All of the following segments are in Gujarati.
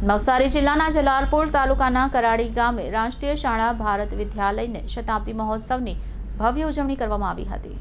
નવસારી જિલ્લાના જલાલપુર તાલુકાના કરાડી ગામે રાષ્ટ્રીય શાળા ભારત વિદ્યાલયને શતાબ્દી મહોત્સવની ભવ્ય ઉજવણી કરવામાં આવી હતી.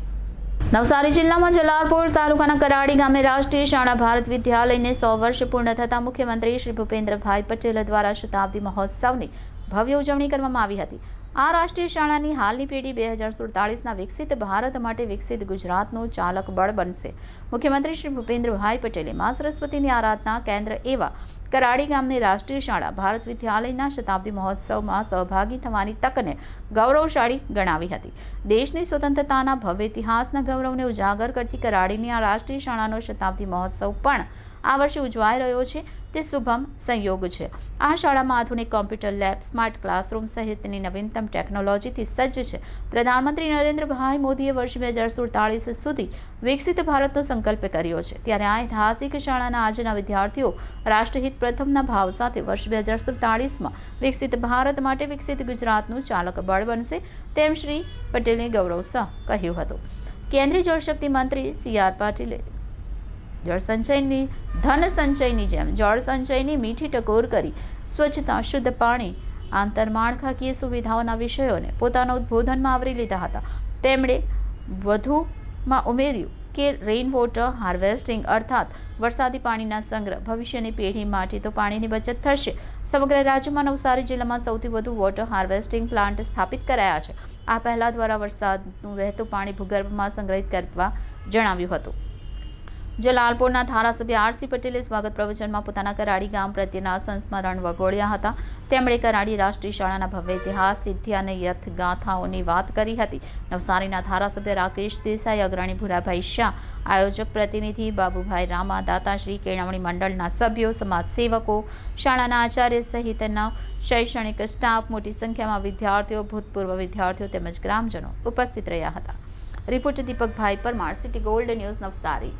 નવસારી જિલ્લામાં જલાલપુર તાલુકાના કરાડી ગામે રાષ્ટ્રીય શાળા ભારત વિદ્યાલયને સો વર્ષ પૂર્ણ થતા મુખ્યમંત્રી શ્રી ભૂપેન્દ્રભાઈ પટેલ દ્વારા શતાબ્દી મહોત્સવની ભવ્ય ઉજવણી કરવામાં આવી હતી. આ રાષ્ટ્રીય શાળાની હાલની પેઢી બે હજાર સુડતાળીસના વિકસિત ભારત માટે વિકસિત ગુજરાતનું ચાલક બળ બનશે. મુખ્યમંત્રી શ્રી ભૂપેન્દ્રભાઈ પટેલે મા સરસ્વતીની આરાધના કેન્દ્ર એવા કરાડી ગામની રાષ્ટ્રીય શાળા ભારત વિદ્યાલયના શતાબ્દી મહોત્સવમાં સહભાગી થવાની તકને ગૌરવશાળી ગણાવી હતી. દેશની સ્વતંત્રતાના ભવ્ય ઇતિહાસના ગૌરવને ઉજાગર કરતી કરાડીની આ રાષ્ટ્રીય શાળાનો શતાબ્દી મહોત્સવ પણ આ વર્ષે ઉજવાઈ રહ્યો છે. તે શુભમ સંયોગ છે. આ શાળામાં આધુનિક કોમ્પ્યુટર લેબ, સ્માર્ટ ક્લાસરૂમ સહિતની નવીનતમ ટેકનોલોજીથી સજ્જ છે. પ્રધાનમંત્રી નરેન્દ્રભાઈ મોદીએ વર્ષ બે હજાર સુડતાલીસ સુધી વિકસિત ભારતનો સંકલ્પ કર્યો છે. ત્યારે આ ઐતિહાસિક શાળાના આજના વિદ્યાર્થીઓ રાષ્ટ્રહિત પ્રથમના ભાવ સાથે વર્ષ બે હજાર સુડતાળીસમાં વિકસિત ભારત માટે વિકસિત ગુજરાતનું ચાલક બળ બનશે તેમ શ્રી પટેલે ગૌરવ સહ કહ્યું હતું. કેન્દ્રીય જળશક્તિ મંત્રી સી આર પાટીલે જળ સંચયની ધન સંચયની જેમ જળ સંચયની મીઠી ટકોર કરી સ્વચ્છતા, શુદ્ધ પાણી આંતરમાળખાકીય સુવિધાઓના વિષયોને પોતાના ઉદ્બોધનમાં આવરી લીધા હતા. તેમણે વધુમાં ઉમેર્યું કે રેઇન વોટર હાર્વેસ્ટિંગ અર્થાત વરસાદી પાણીના સંગ્રહ ભવિષ્યની પેઢી માટે તો પાણીની બચત થશે. સમગ્ર રાજ્યમાં નવસારી જિલ્લામાં સૌથી વધુ વોટર હાર્વેસ્ટિંગ પ્લાન્ટ સ્થાપિત કરાયા છે. આ પહેલા દ્વારા વરસાદનું વહેતું પાણી ભૂગર્ભમાં સંગ્રહિત કરવા જણાવ્યું હતું. જલાલપુરના ધારાસભ્ય આરસી પટેલે સ્વાગત પ્રવચનમાં પોતાના કરાડી ગામ પ્રત્યેના સંસ્મરણ વગોળ્યા હતા. તેમણે કરાડી રાષ્ટ્રીય શાળાના ભવ્ય ઇતિહાસ, સિદ્ધિ અને યથ ગાથાઓની વાત કરી હતી. નવસારીના ધારાસભ્ય રાકેશ દેસાઈ, અગ્રણી ભૂરાભાઈ શાહ, આયોજક પ્રતિનિધિ બાબુભાઈ રામા દાતાશ્રી કેળવણી મંડળના સભ્યો, સમાજસેવકો, શાળાના આચાર્ય સહિતના શૈક્ષણિક સ્ટાફ, મોટી સંખ્યામાં વિદ્યાર્થીઓ, ભૂતપૂર્વ વિદ્યાર્થીઓ તેમજ ગ્રામજનો ઉપસ્થિત રહ્યા હતા. રિપોર્ટ દીપકભાઈ Parmar, city gold news, Navsari.